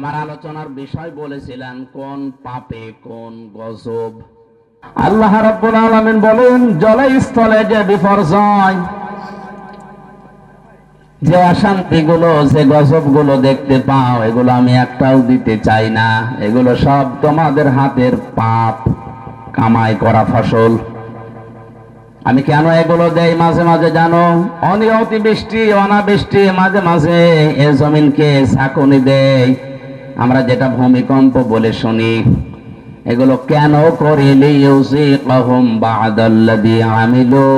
আমার আলোচনার বিষয় বলেছিলেন, কোন পাপে, কোন গজব। আল্লাহ রাব্বুল আলামিন বলেন জলে স্থলে যে বিপর্যয়, যে অশান্তি গুলো যে গজবগুলো দেখতে পাও, এগুলো আমি একটাও দিতে চাই না। এগুলো সব তোমাদের হাতের পাপ, কামাই করা ফসল। আমি কেন এগুলো দেই মাঝে মাঝে জানো? অনিয়তি বৃষ্টি অনাবৃষ্টি মাঝে মাঝে এ জমিনকে ছাকুনি দেয়। আমরা যেটা ভূমিকম্প বলে শুনি, এগুলো কেন করিলি আমিলু?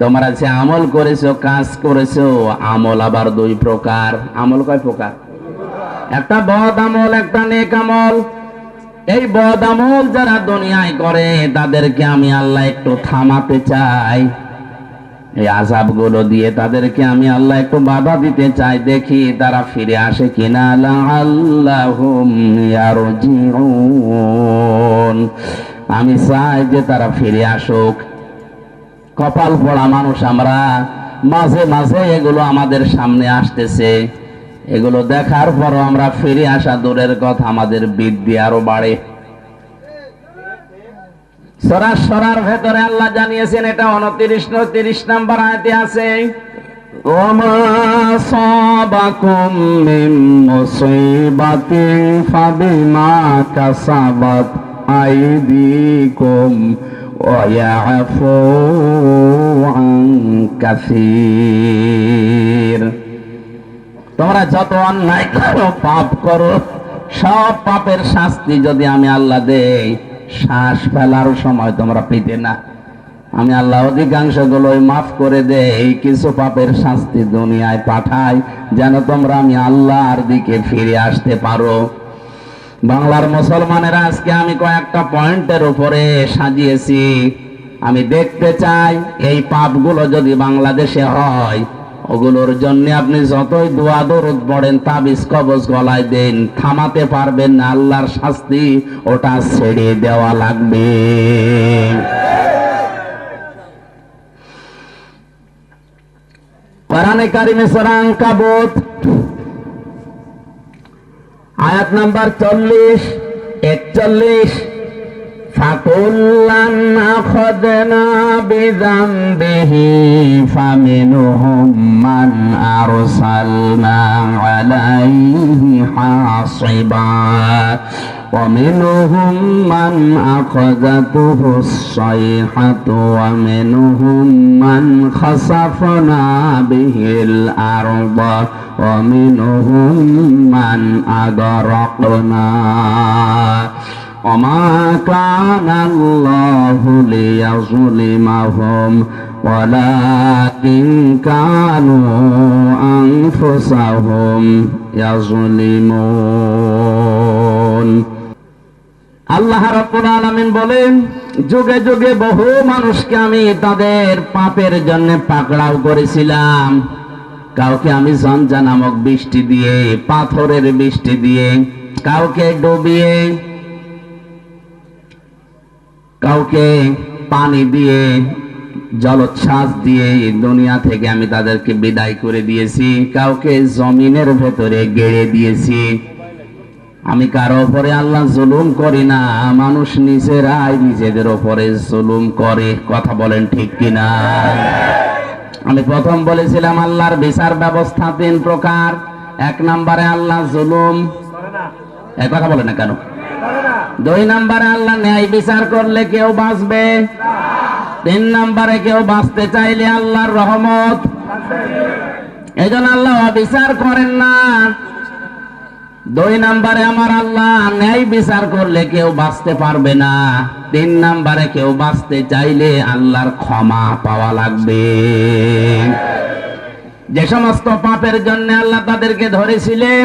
তোমরা যে আমল করেছ, কাজ করেছ, আমল আবার দুই প্রকার। আমল কয় প্রকার? একটা বদ আমল, একটা নেক আমল। এই বদ আমল যারা দুনিয়ায় করে, তাদেরকে আমি আল্লাহ একটু থামাতে চাই। এই আজাবগুলো দিয়ে তাদেরকে আমি আল্লাহ একটু বাধা দিতে চাই। দেখি তারা ফিরে আসে কিনা। আমি চাই যে তারা ফিরে আসুক। কপাল পড়া মানুষ আমরা। মাঝে মাঝে এগুলো আমাদের সামনে আসতেছে। এগুলো দেখার পরও আমরা ফিরে আসা দূরের কথা আমাদের বৃদ্ধি আরও বাড়ে। সরার সরার ভেতরে আল্লাহ জানিয়েছেন এটা উনত্রিশ তিরিশ নাম্বার আয়তে আছে وما أصابكم من مصيبة فبما كسبت أيديكم ويعفو عن كثير তোমরা যত অন্যায় করো পাপ করো সব পাপের শাস্তি যদি আমি আল্লাহ দেই শ্বাস ফেলার সময় তোমরা পেতে না। আমি আল্লাহ অধিকাংশ গুলোই মাফ করে দেই, কিছু পাপের শাস্তি দুনিয়ায় পাঠাই, যেন তোমরা আমি আল্লাহর দিকে ফিরে আসতে পারো। বাংলার মুসলমানেরা আজকে আমি কয়েকটা পয়েন্টের উপরে সাজিয়েছি। আমি দেখতে চাই এই পাপগুলো যদি বাংলাদেশে হয় ওগুলোর জন্য আপনি যতই দোয়া দরদ পড়েন, তাবিজ, কবজ গলায় দেন, থামাতে পারবেন না, আল্লাহর শাস্তি ওটা ছেড়ে দেওয়া লাগবে। কোরআনে কারিমে সূরা আনকাবুত, আয়াত নাম্বার চল্লিশ, একচল্লিশ فكلا أخذنا بذنبه فمنهم من أرسلنا عليه حاصبا ومنهم من أخذته الصيحة ومنهم من خسفنا به الأرض ومنهم من أغرقنا وما كان الله ليظلمهم ولكن كانوا أنفسهم يظلمون আল্লাহ রাব্বুল আলামিন বলেন যুগে যুগে বহু মানুষকে আমি তাদের পাপের জন্য পাকড়াও করেছিলাম কাউকে আমি জঞ্জা নামক বৃষ্টি দিয়ে পাথরের বৃষ্টি দিয়ে কাউকে ডুবিয়ে কাউকে পানি দিয়ে জলোচ্ছ্বাস দিয়ে দুনিয়া থেকে আমি তাদেরকে বিদায় করে দিয়েছি। কাউকে জমিনের ভেতরে গেড়ে দিয়েছি। আমি কারও ওপরে আল্লাহ জুলুম করি না মানুষ নিজেরাই নিজেদের ওপরে জুলুম করে। কথা বলেন ঠিক কিনা? আমি প্রথম বলেছিলাম আল্লাহর বিচার ব্যবস্থা তিন প্রকার। এক নম্বরে আল্লাহ জুলুম। এক কথা বলে না কেন? দুই নম্বরে আল্লাহ ন্যায় বিচার করলে কেউ বাঁচবে। তিন নম্বরে কেউ বাঁচতে চাইলে আল্লাহর রহমত। এই জন্য আল্লাহ বিচার করেন না। দুই নম্বরে আমার আল্লাহ ন্যায় বিচার করলে কেউ বাঁচতে পারবে না। তিন নম্বরে কেউ বাঁচতে চাইলে আল্লাহর ক্ষমা পাওয়া লাগবে। যে সমস্ত পাপের জন্য আল্লাহ তাদেরকে ধরেছিলেন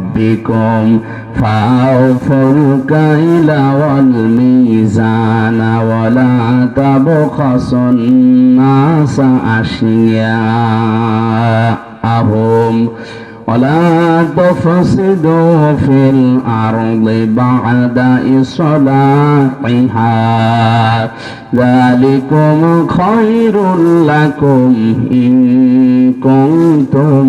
ربكم فأوفوا الكيل والميزان ولا تبخسوا الناس أشياءهم ولا تفسدوا في الأرض بعد إصلاحها ذلكم خير لكم إن كنتم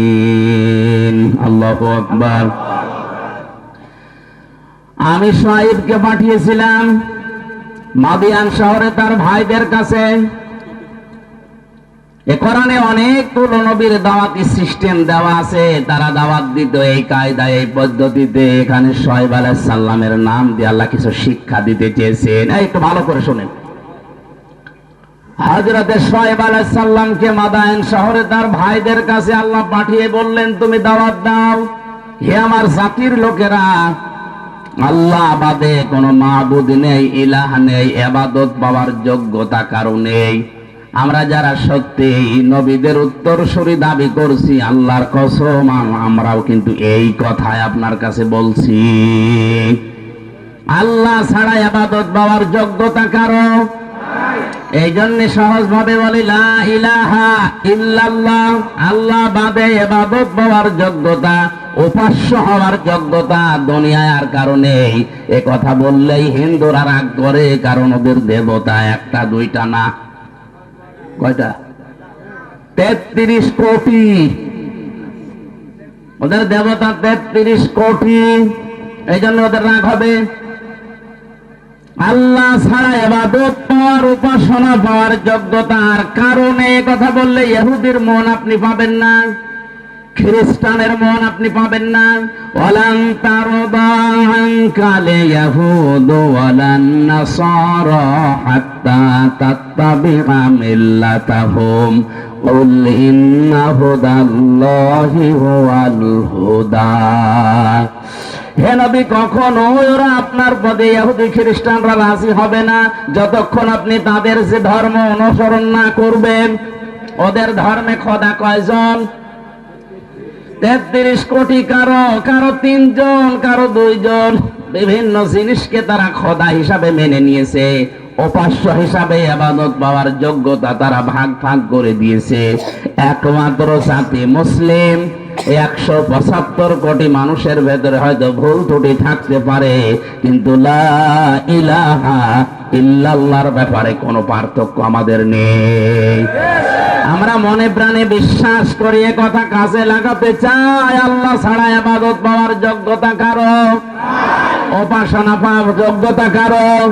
مؤمنين الله أكبر আমি সাহেবকে পাঠিয়েছিলাম মাদিয়ান শহরে তার ভাইদের কাছে এ কোরআনে অনেকগুলো নবীর দাওয়াতি সিস্টেম দেওয়া আছে। তারা দাওয়াত দিত এই কায়দায়, এই পদ্ধতিতে। এখানে সোহেব আলাইহিস সাল্লামের নাম দিয়ে আল্লাহ কিছু শিক্ষা দিতে চেয়েছেন। একটু ভালো করে শোনেন। হজরতে সোহেব আলাইহিস সাল্লামকে মাদায়ন শহরে তার ভাইদের কাছে আল্লাহ পাঠিয়ে বললেন, তুমি দাওয়াত দাও। হে আমার জাতির লোকেরা, আল্লাহ বাদে কোনো মাহবুদ নেই, ইলাহ নেই, এবাদত পাওয়ার যোগ্যতা কারও নেই। আমরা যারা সত্যি নবীদের উত্তরসূরি দাবি করছি, আল্লাহর কসম, আম- আমরাও কিন্তু এই কথাই আপনার কাছে বলছি। আল্লাহ ছাড়া এবাদত পাওয়ার যোগ্যতা কারও? এই জন্য সহজ ভাবে বলি ইল্লাল্লাহ। আল্লাহ বাদে এবাদত পাওয়ার যোগ্যতা, উপাস্য হওয়ার যোগ্যতা দুনিয়ায় আর কারণে এ কথা বললেই হিন্দুরা রাগ করে, কারণ ওদের দেবতা একটা, দুইটা না। কয়টা? তেত্রিশ কোটি। ওদের দেবতা তেত্রিশ কোটি। এই জন্য ওদের রাগ হবে। আল্লাহ ছাড়া এবাদত পাওয়ার উপাসনা পাওয়ার যোগ্যতার কারণে কথা বললে ইহুদির মন আপনি পাবেন না। খ্রিস্টানের মন আপনি পাবেন না ওয়ালান তারদান কালে ইয়াহুদ ওয়ালান নাসারা হাত্তা তাত্তাবিআ মিল্লাতাহুম قل إن هدى الله هو الهدى হে নবী কখনো ওরা আপনার পদে ইহুদি খ্রিস্টানরা রাজি হবে না যতক্ষণ আপনি তাদের যে ধর্ম অনুসরণ না করবেন ওদের ধর্মে খোদা কয়জন তেত্রিশ কোটি কারও কারও তিনজন, কারও দুইজন। বিভিন্ন জিনিসকে তারা খোদা হিসাবে মেনে নিয়েছে। উপাস্য হিসাবে আবাদত পাওয়ার যোগ্যতা তারা ভাগ ভাগ করে দিয়েছে। একমাত্র জাতি মুসলিম। একশো পঁচাত্তর কোটি মানুষের ভেতরে হয়তো ভুল ত্রুটি থাকতে পারে, কিন্তু লা ইলাহা ইল্লাল্লাহর ব্যাপারে কোনো পার্থক্য আমাদের নেই। আমরা মনে প্রাণে বিশ্বাস করি এ কথা কাজে লাগাতে চাই। আল্লাহ ছাড়া আবাদত পাওয়ার যোগ্যতা কারও? উপাসনা পাওয়ার যোগ্যতা কারও?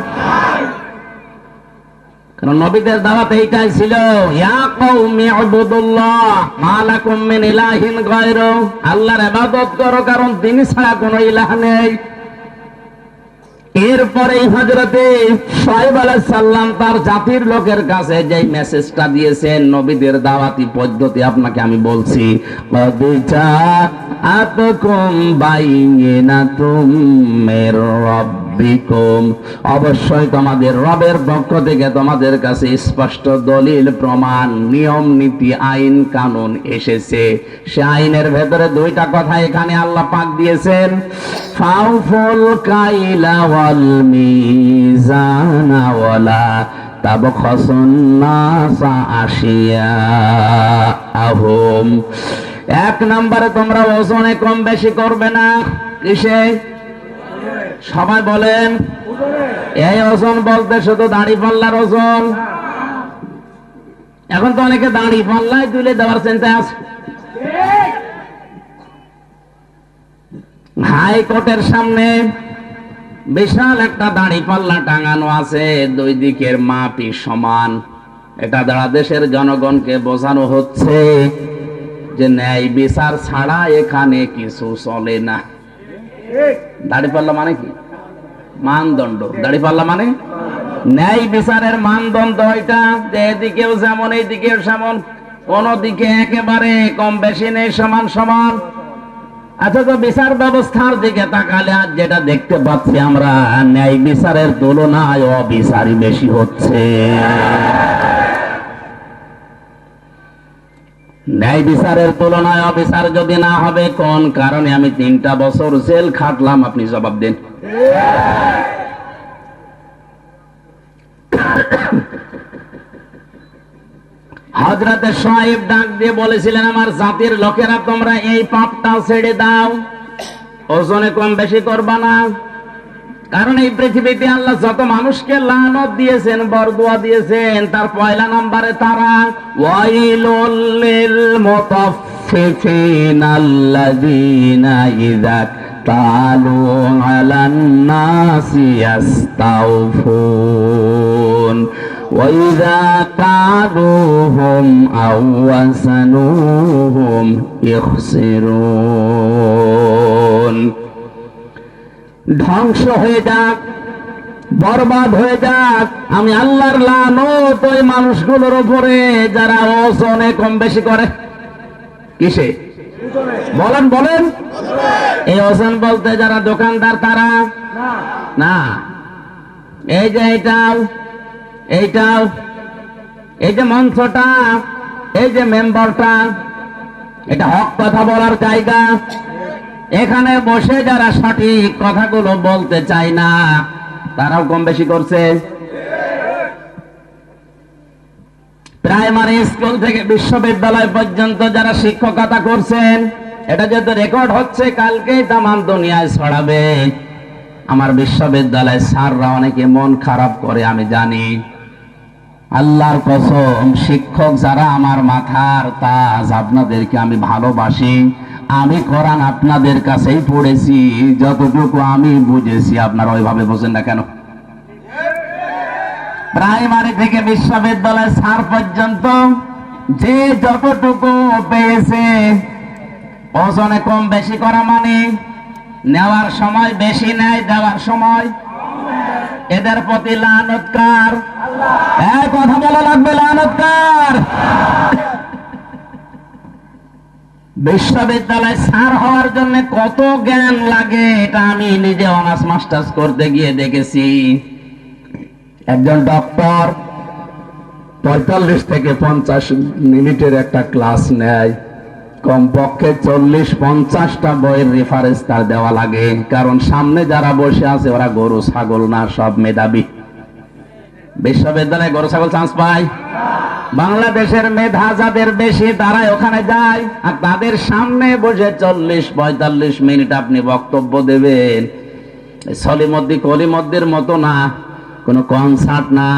কারণ নবীদের দাওয়াত এইটাই ছিল, ইয়া কওমি ইবুদুল্লাহ, মা লাকুম মিন ইলাহিন গায়রু। আল্লাহর ইবাদত করো, কারণ তিনি ছাড়া কোনো ইলাহ নেই। এরপরে হজরতে সাহেব সাল্লাম তার জাতির লোকের কাছে যে মেসেজটা দিয়েছেন নবীদের দাওয়াতি পদ্ধতি আপনাকে আমি বলছি। আতকুম তুমের মির রাব্বিকুম অবশ্যই তোমাদের রবের পক্ষ থেকে তোমাদের কাছে স্পষ্ট দলিল, প্রমাণ, নিয়ম, নীতি, আইন, কানুন এসেছে। সে আইনের ভেতরে দুইটা কথা এখানে আল্লাহ পাক দিয়েছেন। ফাউফুল কাইলা ওয়াল মিজানা ওয়ালা এক নম্বরে তোমরা ওজনে কম বেশি করবে না। কিসে? সবাই বলেন, এই ওজন বলতে শুধু দাড়ি পাল্লার ওজন। এখন তো অনেকে দাড়ি পাল্লায় তুলে দেওয়ার চিন্তা আছে। হাইকোর্টের সামনে বিশাল একটা দাড়ি পাল্লা টাঙানো আছে, দুই দিকের মাপি সমান। এটা দ্বারা দেশের জনগণকে বোঝানো হচ্ছে যে ন্যায় বিচার ছাড়া এখানে কিছু চলে না। দাড়ি পাল্লা মানে কি? মানদণ্ড। দাড়ি পাল্লা মানে? ন্যায় বিচারের মানদণ্ড এটা। যে এদিকেও যেমন এইদিকেও যেমন কোন দিকে একেবারে কম বেশি নেই, সমান সমান। আচ্ছা তো বিচার ব্যবস্থার দিকে তাকালে আজ যেটা দেখতে পাচ্ছি আমরা, ন্যায় বিচারের তুলনায় অবিচারই বেশি হচ্ছে। ন্যায় বিচারের তুলনায় অবিচার যদি না হবে, কোন কারণে আমি তিনটা বছর জেল খাটলাম? আপনি জবাব দেন। হজরতে সাহেব ডাক দিয়ে বলেছিলেন, আমার জাতির লোকেরা, তোমরা এই পাপটা ছেড়ে দাও। ওজনে কম বেশি করবা না। কারণ এই পৃথিবীতে আল্লাহ যত মানুষকে লানত দিয়েছেন বরদুয়া দিয়েছেন তার পয়লা নম্বরে তারা ওয়াইলুল লিল মুতাফফিফিন আল্লাযীনা ইযা তালু আলান নাসি ইয়াস্তাউফুন وإذا كالوهم أو وزنوهم يخسرون ধ্বংস হয়ে যাক, বরবাদ হয়ে যাক। আমি আল্লাহর লানত ওই মানুষগুলোর উপরে, যারা ওজনে কম বেশি করে। কিসে? বলেন বলেন। এই ওজন বলতে যারা দোকানদার, তারা? না। এই যে এইটাও এইটাও, এই যে মঞ্চটা, এই যে মেম্বারটা, এটা হক কথা বলার জায়গা। এখানে বসে যারা সঠিক কথাগুলো বলতে চায় না, তারাও কম বেশি করছে। প্রাইমারি স্কুল থেকে বিশ্ববিদ্যালয় পর্যন্ত যারা শিক্ষকতা করছেন, এটা যেহেতু রেকর্ড হচ্ছে, কালকেই তামাম দুনিয়ায় ছড়াবে। আমার বিশ্ববিদ্যালয় স্যাররা অনেকে মন খারাপ করে, আমি জানি। আল্লাহর কসম, শিক্ষক যারা আমার মাথার তাজ, আপনাদেরকে আমি ভালোবাসি। আমি কোরআন আপনাদের কাছেই পড়েছি, যতটুকু আমি বুঝেছি, আপনারা ওইভাবে বোঝেন না কেন? প্রাইমারি থেকে বিশ্ববিদ্যালয় স্যার পর্যন্ত যে যতটুকু পেয়েছে, ওজনে কম বেশি করা মানে নেওয়ার সময় বেশি নেয়, দেওয়ার সময় এদের প্রতি লানৎকার কথা বলা লাগবে লানৎকার বিশ্ববিদ্যালয় স্যার হওয়ার জন্য কত জ্ঞান লাগে, এটা আমি নিজে অনার্স মাস্টার্স করতে গিয়ে দেখেছি। একজন ডক্টর পঁয়তাল্লিশ থেকে পঞ্চাশ মিনিটের একটা ক্লাস নেয়। কমপক্ষে চল্লিশ, পঞ্চাশটা বইয়ের রেফারেন্স তার দেওয়া লাগে। কারণ সামনে যারা বসে আছে, ওরা গরু, ছাগল না সব মেধাবী। বিশ্ববিদ্যালয়ে গরু, ছাগল চান্স পায়? বাংলাদেশের মেধা যাদের বেশি, তারাই ওখানে যায়। আর তাদের সামনে বসে চল্লিশ, পঁয়তাল্লিশ মিনিট আপনি বক্তব্য দেবেন। সলিমদ্দি কলিমদ্দির মতো না, কোনো কনসার্ট না।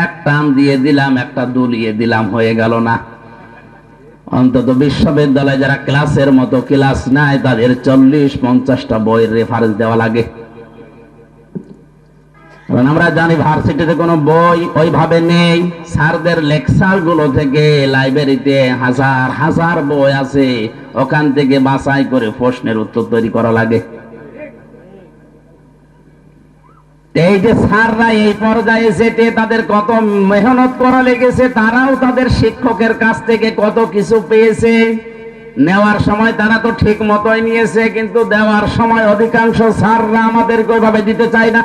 এক টান দিয়ে দিলাম, একটা দুলিয়ে দিলাম, হয়ে গেল না। অন্তত বিশ্ববিদ্যালয়ে যারা ক্লাসের মতো ক্লাস নেয় তাদের চল্লিশ, পঞ্চাশটা বইয়ের রেফারেন্স দেওয়া লাগে। কারণ আমরা জানি ভার্সিটিতে কোনো বই ওইভাবে নেই। স্যারদের লেকচারগুলো থেকে লাইব্রেরিতে হাজার হাজার বই আছে। ওখান থেকে বাছাই করে প্রশ্নের উত্তর তৈরি করা লাগে। এই যে স্যাররা এই পর্যায়ে যেতে তাদের কত মেহনত করা লেগেছে, তারাও তাদের শিক্ষকের কাছ থেকে কত কিছু পেয়েছে। নেওয়ার সময় তারা তো ঠিক মতোই নিয়েছে, কিন্তু দেওয়ার সময় অধিকাংশ স্যাররা আমাদেরকে ওইভাবে দিতে চায় না।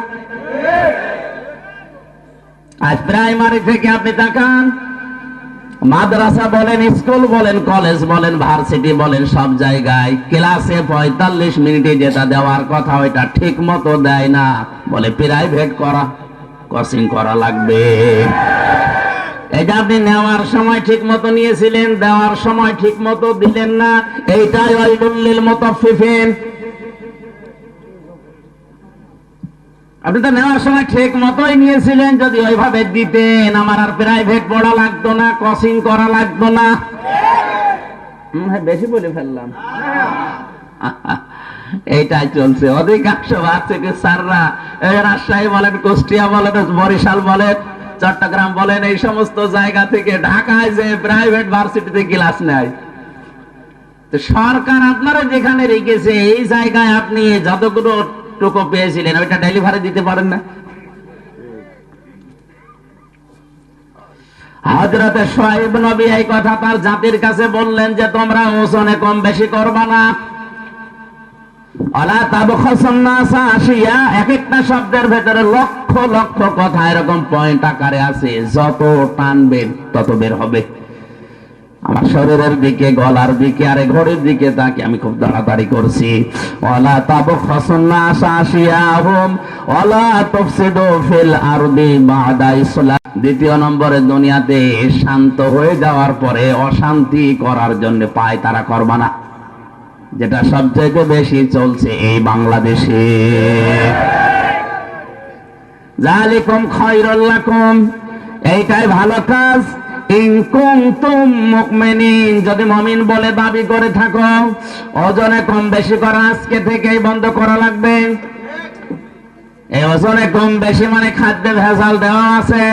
আজ প্রাইমারি থেকে আপনি তাকান। মাদ্রাসা বলেন, স্কুল বলেন, কলেজ বলেন, ভার্সিটি বলেন, সব জায়গায় ক্লাসে পঁয়তাল্লিশ মিনিটে যেটা দেওয়ার কথা ওইটা ঠিক মতো দেয় না। বলে, প্রাইভেট করা, কোচিং করা লাগবে। এটা আপনি নেওয়ার সময় ঠিক মতো নিয়েছিলেন, দেওয়ার সময় ঠিক মতো দিলেন না। এইটাই মতো মুতাফফিফিন। আপনি তো নেওয়ার সময় ঠিক মতোই নিয়েছিলেন যদি ওইভাবে দিতেন আমার আর প্রাইভেট পড়া লাগতো না কোচিং করা লাগতো না। হ্যাঁ, বেশি বলে ফেললাম। এইটাই চলছে। অধিকাংশ ভার্সিটি স্যাররা রাজশাহী বলেন কুষ্টিয়া বলেন বরিশাল বলেন চট্টগ্রাম বলেন এই সমস্ত জায়গা থেকে ঢাকায় যে প্রাইভেট ভার্সিটিতে ক্লাস নেয়। সরকার আপনারা যেখানে রেখেছে এই জায়গায় আপনি যতগুলো টুকু পেয়েছিলেন, ওইটা ডেলিভারি দিতে পারেন না। নবী এই কথা তার জাতির কাছে বললেন যে, তোমরা ওজনে কম বেশি করবা না। অলা তাবখাসুন নাসা আশিয়া। এক একটা শব্দের ভেতরে লক্ষ লক্ষ কথা এরকম পয়েন্ট আকারে আছে। যত টানবেন তত বের হবে। আমার শরীরের দিকে, গলার দিকে, আরে ঘড়ির দিকে তাকে আমি খুব তাড়াতাড়ি করছি। ওয়ালা তাবু খসন্না শাসিয়াহুম ওয়ালা তুফসিদু ফিল আরদি বাদা ইসলাম দ্বিতীয় নম্বরে দুনিয়াতে শান্ত হয়ে যাওয়ার পরে অশান্তি করার জন্য পায় তারা করবা না যেটা সবচেয়ে বেশি চলছে এই বাংলাদেশে। জালিকুম খায়রুল লাকুম, এইটাই ভালো কাজ। যদি মুমিন বলে দাবি করে থাকো, ওজনে কম বেশি করা আজকে থেকেই বন্ধ করা লাগবে। এই ওজনে কম বেশি মানে খাদ্যে ভেজাল দেওয়া আছে।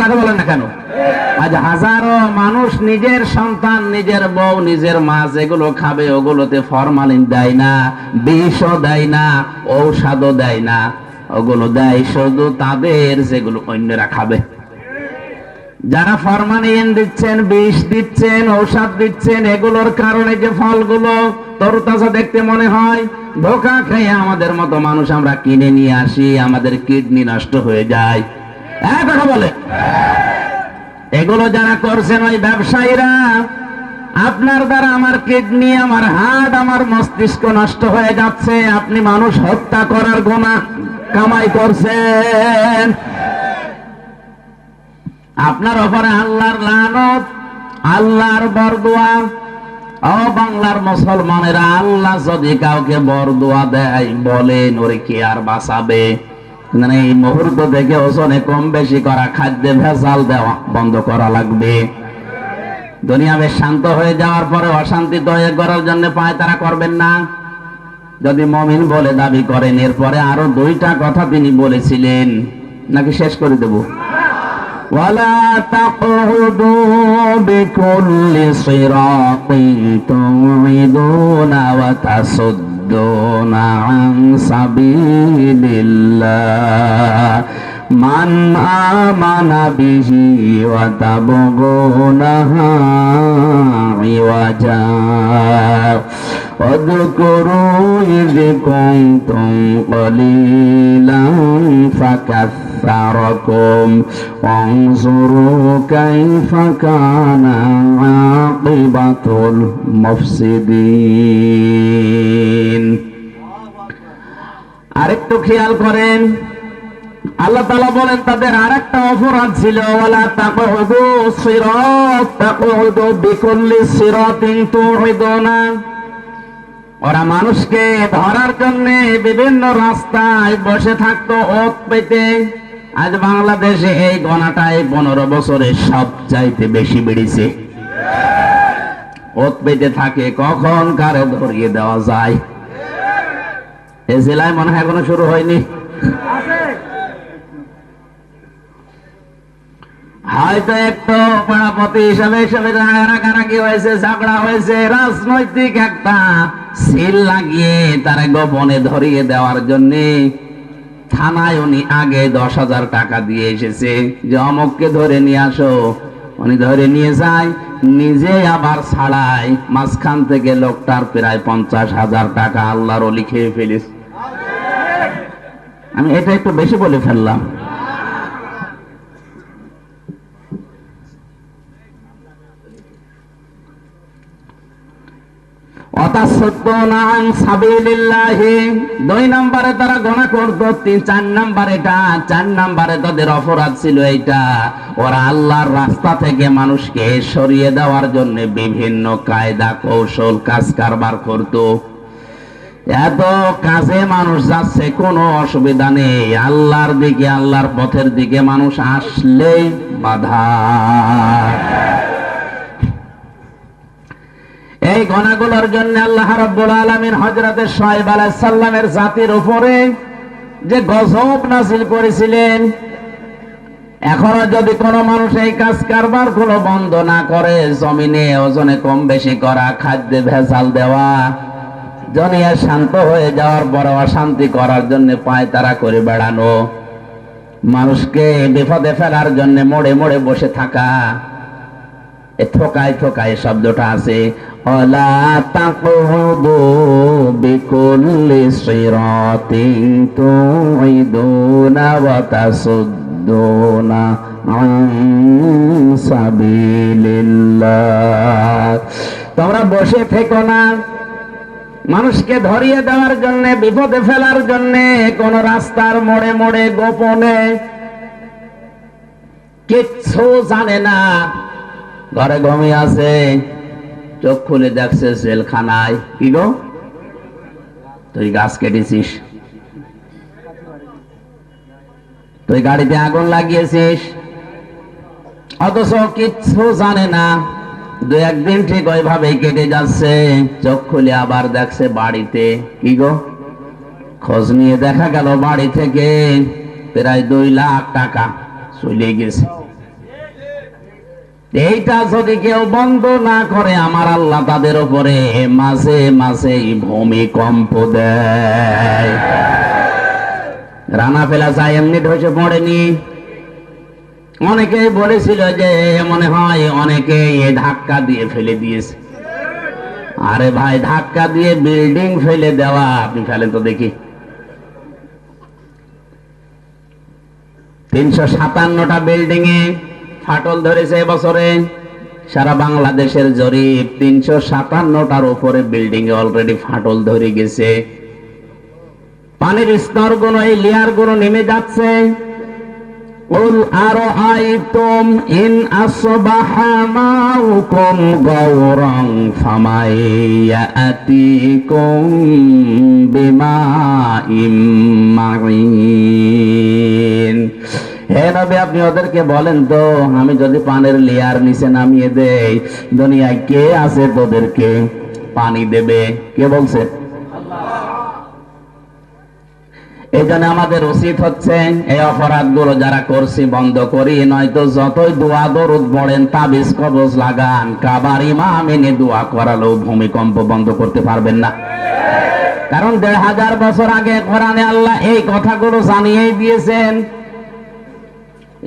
কথা বলেন না কেন? আজ হাজারো মানুষ নিজের সন্তান, নিজের বউ, নিজের মা যেগুলো খাবে, ওগুলোতে ফরমালিন দেয় না, বিষও দেয় না, ঔষধও দেয় না। ওগুলো দেয় শুধু তাদের যেগুলো অন্যরা খাবে। যারা ফরমালিন দিচ্ছেন, বিষ দিচ্ছেন, ঔষধ দিচ্ছেন, এগুলোর কারণে যে ফলগুলো তরতাজা দেখতে মনে হয়, ধোকা খেয়ে আমাদের মতো মানুষ আমরা কিনে নিয়ে আসি, আমাদের কিডনি নষ্ট হয়ে যায়। এক কথা বলে। এগুলো যারা করছেন ওই ব্যবসায়ীরা, আপনার দ্বারা আমার কিডনি, আমার হার্ট আমার মস্তিষ্ক নষ্ট হয়ে যাচ্ছে, আপনি মানুষ হত্যা করার গোনা কামাই করছেন। আপনার ওপরে আল্লাহর লানত, আল্লাহর বরদোয়া। ও বাংলার মুসলমানেরা, আল্লাহ যদি কাউকে বরদোয়া দেয় বলেন ওরে কে আর বাঁচাবে? মানে এই মুহূর্ত থেকে ওজনে কম বেশি করা, খাদ্যে ভেজাল দেওয়া বন্ধ করা লাগবে। দুনিয়া বেশ শান্ত হয়ে যাওয়ার পরে অশান্তি তৈরি করার জন্য পায় তারা করবেন না। যদি মমিন বলে দাবি করেন, এরপরে আরও দুইটা কথা তিনি বলেছিলেন। নাকি শেষ করে দেব? ولا تقعدوا بكل صراط توعدون وتصدون عن سبيل الله من آمن به وتبغونها عوجا واذكروا إذ كنتم قليلا فكثركم وانظروا كيف كان عاقبة المفسدين আরেকটু খেয়াল করেন আল্লাহ তালা বলেন তাদের আর একটা অপরাধ ছিল ওয়ালা তাকহুদু সিরাত তাকহুদু বিকুল্লি সিরাতিন তুহিদুনা ওরা মানুষকে ধরার জন্য বিভিন্ন রাস্তায় বসে থাকতো ওত পেতে। আজ বাংলাদেশে এই গণাটায় পনেরো বছরে সব চাইতে বেশি বেড়েছে। ওত পেতে থাকে কখন কারে ধরিয়ে দেওয়া যায়। এ জেলায় মনে হয় এখনও শুরু হয়নি। হয়তো একটু পাড়াপতি হিসাবে হিসাবে রাগারাগি হয়েছে, ঝগড়া হয়েছে, রাজনৈতিক একটা সিল লাগিয়ে তারা গোপনে ধরিয়ে দেওয়ার জন্য থানায় উনি আগে দশ হাজার টাকা দিয়ে এসেছে। যে, অমককে ধরে নিয়ে আসো। উনি ধরে নিয়ে যায়, নিজে আবার ছাড়ায় মাঝখান থেকে লোকটার প্রায় পঞ্চাশ হাজার টাকা আল্লাহর অলি খেয়ে ফেলিস আমি এটা একটু বেশি বলে ফেললাম। মানুষকে সরিয়ে দেওয়ার জন্য বিভিন্ন কায়দা, কৌশল কাজ কারবার করত। এত কাজে মানুষ যাচ্ছে, কোনো অসুবিধা নেই। আল্লাহর দিকে, আল্লাহর পথের দিকে মানুষ আসলেই বাধা। এই গণাগুলোর জন্য আল্লাহ রাব্বুল আলামিন হযরতে শুআয়ব আলাইহিস সালামের জাতির উপরে যে গজব নাযিল করেছিলেন, এখনও যদি কোনো মানুষ এই কাজ কারবারগুলো বন্ধ না করে, জমিনে ওজনে কম বেশি করা, খাদ্যে ভেজাল দেওয়া জনিয়া শান্ত হয়ে যাওয়ার পর অশান্তি করার জন্য পায় তারা করে বেড়ানো, মানুষকে বিপদে ফেলার জন্য মোড়ে মোড়ে বসে থাকা, এ থোকায় থোকায় শব্দটা আছে। অলা তাকহুদু বিকুল্লি সিরাতিন তুইদুনা ওয়া তাসুদ্দুনা يصدون عن سبيل الله তোমরা বসে থেকো না মানুষকে ধরিয়ে দেওয়ার জন্য বিপদে ফেলার জন্য কোন রাস্তার মোড়ে মোড়ে গোপনে কিচ্ছু জানে না ঘরে ঘুমিয়ে আছে চোখ খুলে দেখছে জেলখানায়। কি গো? তুই গাছ কেটেছিস। তুই গাড়িতে আগুন লাগিয়েছিস। অথচ কিচ্ছু জানে না। দু একদিন ঠিক ওইভাবেই কেটে যাচ্ছে। চোখ খুলে আবার দেখছে বাড়িতে। কি গো? খোঁজ নিয়ে দেখা গেল বাড়ি থেকে প্রায় দুই লাখ টাকা চলে গেছে। এইটা যদি কেউ বন্ধ না করে, আমার আল্লাহ তাদের উপরে মাঝে মাঝে ভূমিকম্প দেয়। রানা ফেলা চাই এমনি ধসে পড়েনি। অনেকেই বলেছিল যে, মনে হয় অনেকে এ ধাক্কা দিয়ে ফেলে দিয়েছে। আরে ভাই, ধাক্কা দিয়ে বিল্ডিং ফেলে দেওয়া, আপনি ফেলেন তো দেখি। তিনশো সাতান্নটা বিল্ডিং এ ফাটল ধরেছে এবছরে সারা বাংলাদেশের জরিপ তিনশো সাতান্নটার উপরে বিল্ডিং এ অলরেডি ফাটল ধরে গেছে পানির স্তর গুলো এই লেয়ার গুলো নেমে যাচ্ছে قل أرأيتم إن أصبح ماؤكم غورا فمن يأتيكم بماء معين হে নবী, আপনি ওদেরকে বলেন তো আমি যদি পানের লেয়ার নিচে নামিয়ে দেই, দুনিয়ায় কে আছে তোদেরকে পানি দেবে? কে বলছে? এই জন্য আমাদের উচিত হচ্ছে এই অপরাধগুলো যারা করছি বন্ধ করি, নয়তো যতই দোয়া দরুদ পড়েন, তাবিজ, কবজ লাগান, কাবার ইমাম এনে দোয়া করালেও ভূমিকম্প বন্ধ করতে পারবেন না। কারণ দেড় হাজার বছর আগে কোরআনে আল্লাহ এই কথাগুলো জানিয়েই দিয়েছেন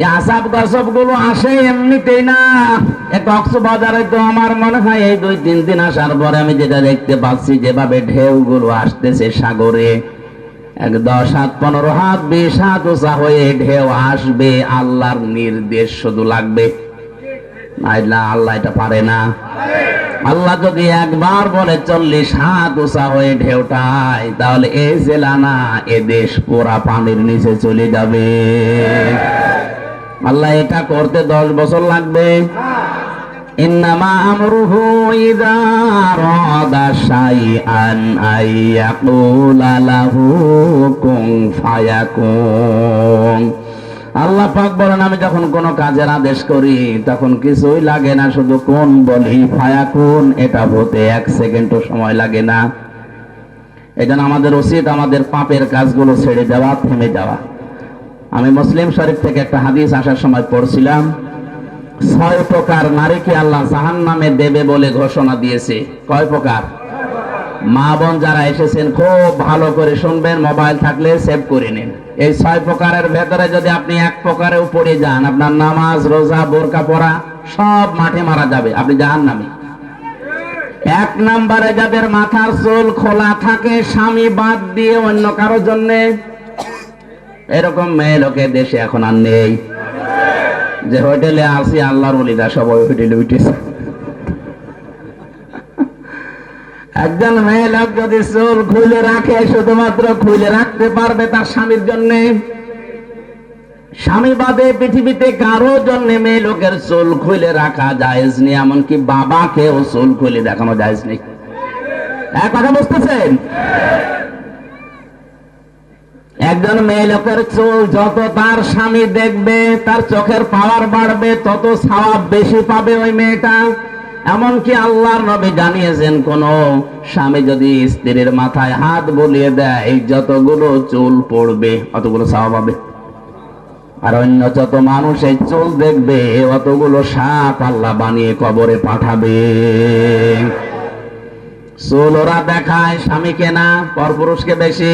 আসাব গসবগুলো আসে এমনিতেই না। এ কক্সবাজারে তো আমার মনে হয় এই দুই তিন দিন আসার পরে আমি যেটা দেখতে পাচ্ছি, যেভাবে ঢেউ গুলো আসতেছে সাগরে, এক দশ হাত, পনেরো হাত, বিশ হাত উঁচা হয়ে ঢেউ আসবে, আল্লাহর নির্দেশ শুধু লাগবে। আল্লাহ এটা পারে না। আল্লাহ যদি একবার বলে চল্লিশ হাত উঁচা হয়ে ঢেউটায় তাহলে এই জেলা না, এ দেশ পুরা পানির নিচে চলে যাবে। আল্লাহ এটা করতে দশ বছর লাগবে। আল্লাহ পাক বলেন, আমি যখন কোনো কাজের আদেশ করি, তখন কিছুই লাগে না, শুধু কোন বলি ফায়া কোন এটা হতে এক সেকেন্ডও সময় লাগে না। এই জন্য আমাদের উচিত আমাদের পাপের কাজগুলো ছেড়ে দেওয়া, থেমে যাওয়া। আমি মুসলিম শরীফ থেকে একটা হাদিস আসার সময় পড়ছিলাম। ছয় প্রকার নারীকে আল্লাহ জাহান নামে দেবে বলে ঘোষণা দিয়েছে। কয় প্রকার? মা বোন যারা এসেছেন, খুব ভালো করে শুনবেন, মোবাইল থাকলে সেভ করে নিন। এই ছয় প্রকারের ভেতরে যদি আপনি এক প্রকারেও পড়ে যান, আপনার নামাজ, রোজা, বোরকা পড়া সব মাঠে মারা যাবে, আপনি জাহান নামে এক নম্বরে যাদের মাথার চুল খোলা থাকে, স্বামী বাদ দিয়ে অন্য কারোর জন্যে এরকম মেয়ে লোকে দেশে এখন আর নেই। যে হোটেলে আসি আল্লাহর বলিদা সবাই হোটেলে উঠেছে। একজন মেয়ে লোক যদি চুল খুলে রাখে, শুধুমাত্র খুলে রাখতে পারবে তার স্বামীর জন্য। স্বামী বাদে পৃথিবীতে কারও জন্য মেয়ে লোকের চুল খুলে রাখা জায়েজ নেই, এমনকি বাবাকেও চুল খুলে দেখানো জায়েজ নেই। এক কথা বুঝতেছেন? একজন মেয়ে লোকের চুল যত তার স্বামী দেখবে, তার চোখের পাওয়ার বাড়বে, তত সওয়াব বেশি পাবে ওই মেয়েটা। এমনকি আল্লাহর নবী জানিয়েছেন, কোন স্বামী যদি স্ত্রীর মাথায় হাত বলিয়ে দেয়, যতগুলো চুল পড়বে, অতগুলো সওয়াব পাবে আর অন্য যত মানুষ এই চুল দেখবে, অতগুলো সাপ আল্লাহ বানিয়ে কবরে পাঠাবে। চুল ওরা দেখায় স্বামীকে না, পরপুরুষকে বেশি।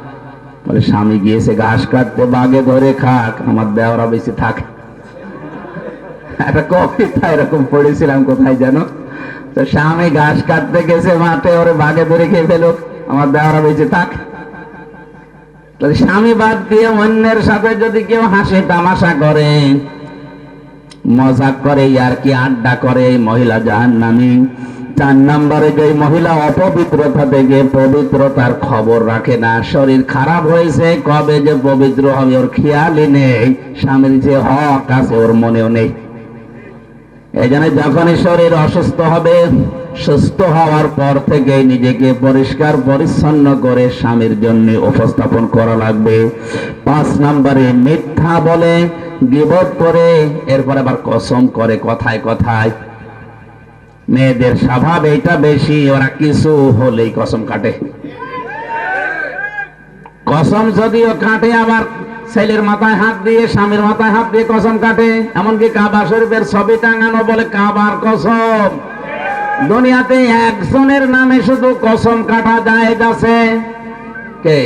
বলে, স্বামী গিয়েছে, ঘাস কাটতে, বাগে ধরে খাক, আমার দেওরা বেশি থাকে। একটা কবিতা এরকম পড়েছিলাম, কোথায় যেন তো স্বামী ঘাস কাটতে গেছে মাঠে, ওরে বাগে ধরে খেয়ে ফেলুক আমার দেওয়ারা বেঁচে থাক। তাহলে স্বামী বাদ দিয়ে অন্যের সাথে যদি কেউ হাসি, তামাশা করে মজাক করে, আর কি আড্ডা করে মহিলা জাহান নামি চার নম্বরে যে মহিলা অপবিত্রতা থেকে পবিত্রতার খবর রাখে না, শরীর খারাপ হয়েছে, কবে যে পবিত্র হবে ওর খেয়ালই নেই, স্বামীর যে হক আছে ওর মনেও নেই। জন্য যখনই শরীর অসুস্থ হবে, সুস্থ হওয়ার পর থেকে নিজেকে পরিষ্কার পরিচ্ছন্ন করে স্বামীর জন্য উপস্থাপন করা লাগবে। পাঁচ নম্বরে মিথ্যা বলে বিপদ করে, এরপর আবার কসম করে কথায় কথায় মেয়েদের স্বভাব এটা বেশি, ওরা কিছু হলেই কসম কাটে। কসম যদিও কাটে, আবার ছেলের মাথায় হাত দিয়ে, স্বামীর মাথায় হাত দিয়ে কসম কাটে। এমনকি কাবা শরীফের ছবি টাঙানো বলে কাবার কসম। দুনিয়াতে একজনের নামে শুধু কসম কাটা যায় আছে। কে?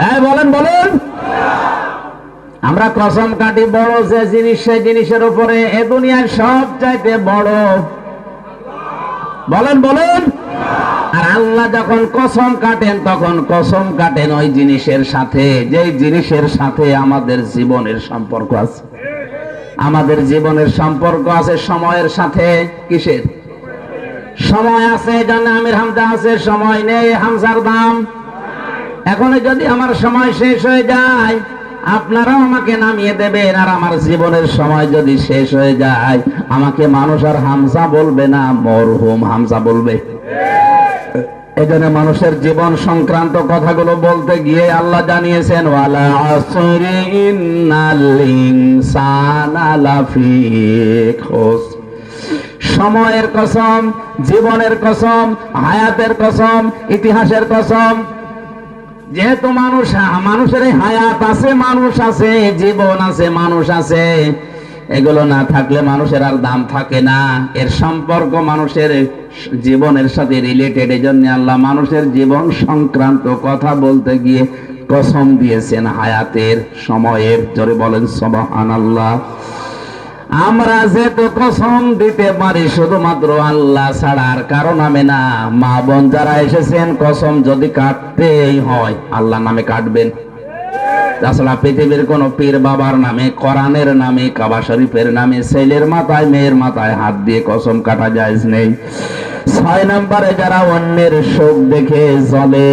হ্যাঁ বলেন বলেন। আমরা কসম কাটি বড় যে জিনিস, সেই জিনিসের উপরে এ দুনিয়ার সব চাইতে বড় বলেন বলেন। আর আল্লাহ যখন কসম কাটেন, তখন কসম কাটেন ওই জিনিসের সাথে, যেই জিনিসের সাথে আমাদের জীবনের সম্পর্ক আছে। আমাদের জীবনের সম্পর্ক আছে সময়ের সাথে, কিসের? সময় আছে জন্য আমির হামজা আছে, সময় নেই, হামজার দাম। এখন যদি আমার সময় শেষ হয়ে যায় আপনারাও আমাকে নামিয়ে দেবেন আর আমার জীবনের সময় যদি শেষ হয়ে যায়, আমাকে মানুষ আর হামজা বলবে না, মরহুম হামজা বলবে। এজন্য মানুষের জীবন সংক্রান্ত কথাগুলো বলতে গিয়ে আল্লাহ জানিয়েছেন সময়ের কসম, জীবনের কসম, হায়াতের কসম, ইতিহাসের কসম যেহেতু মানুষ মানুষের হায়াত আছে, মানুষ আছে, জীবন আছে, মানুষ আছে। এগুলো না থাকলে মানুষের আর দাম থাকে না। এর সম্পর্ক মানুষের জীবনের সাথে রিলেটেড এই জন্য আল্লাহ মানুষের জীবন সংক্রান্ত কথা বলতে গিয়ে কসম দিয়েছেন হায়াতের, সময়ের। জোরে বলেন সবহান আল্লাহ আমরা যে তো কসম দিতে পারি, শুধুমাত্র আল্লাহ ছাড়া আর কারও নামে না। মা বোন যারা এসেছেন, কসম যদি কাটতেই হয় আল্লাহ নামে কাটবেন। তাছাড়া পৃথিবীর কোন পীর বাবার নামে, কোরআনের নামে, কাবা শরীফের নামে, ছেলের মাথায়, মেয়ের মাথায় হাত দিয়ে কসম কাটা যায় নেই। ছয় নম্বরে যারা অন্যের শোক দেখে জলে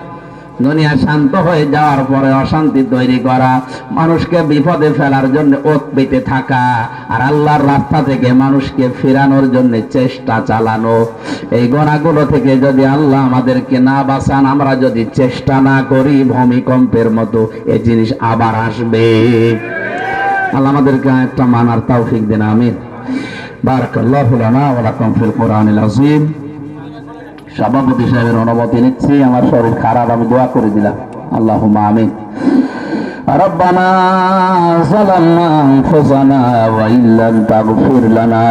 দুনিয়া শান্ত হয়ে যাওয়ার পরে অশান্তি তৈরি করা, মানুষকে বিপদে ফেলার জন্য ওত পেতে থাকা আর আল্লাহর রাস্তা থেকে মানুষকে ফেরানোর জন্য চেষ্টা চালানো। এই গোনাগুলো থেকে যদি আল্লাহ আমাদেরকে না বাঁচান, আমরা যদি চেষ্টা না করি, ভূমিকম্পের মতো এই জিনিস আবার আসবে। আল্লাহ আমাদেরকে একটা মানার তৌফিক দেন, আমিন। বারাকাল্লাহু লানা ওয়া লাকুম ফিল কোরআনিল আযীম। সভাপতি সাহেবের অনুমতি নিচ্ছি আমার শরীর খারাপ আমি দোয়া করে দিলাম আল্লাহ আমিন ربنا ظلمنا أنفسنا وإن لم تغفر لنا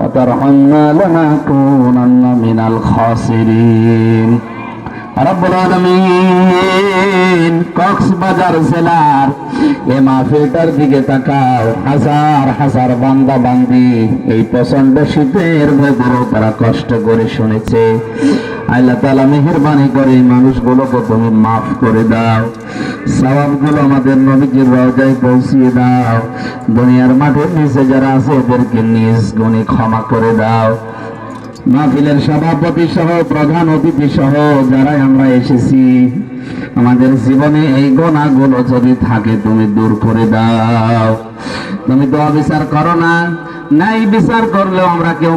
وترحمنا لنكونن من الخاسرين রব্বুল আলামিন কক্সবাজার জেলার এ মাহফিলটার দিকে তাকাও। হাজার হাজার বান্দা বান্দি এই প্রচণ্ড শীতের ভেতরেও তারা কষ্ট করে শুনেছে। আল্লাহ তালা মেহরবানি করে এই মানুষগুলোকে তুমি মাফ করে দাও। সবাবগুলো আমাদের নবীজির রওজায় পৌঁছিয়ে দাও। দুনিয়ার মাঠের নিচে যারা আছে এদেরকে নিজ গুণে ক্ষমা করে দাও। মাহফিলের সভাপতি সহ প্রধান অতিথি সহ যারাই আমরা এসেছি, আমাদের জীবনে এই গোনাগুলো যদি থাকে, তুমি দূর করে দাও। তুমি তো অবিচার করো না নাই বিচার করলেও আমরা কেউ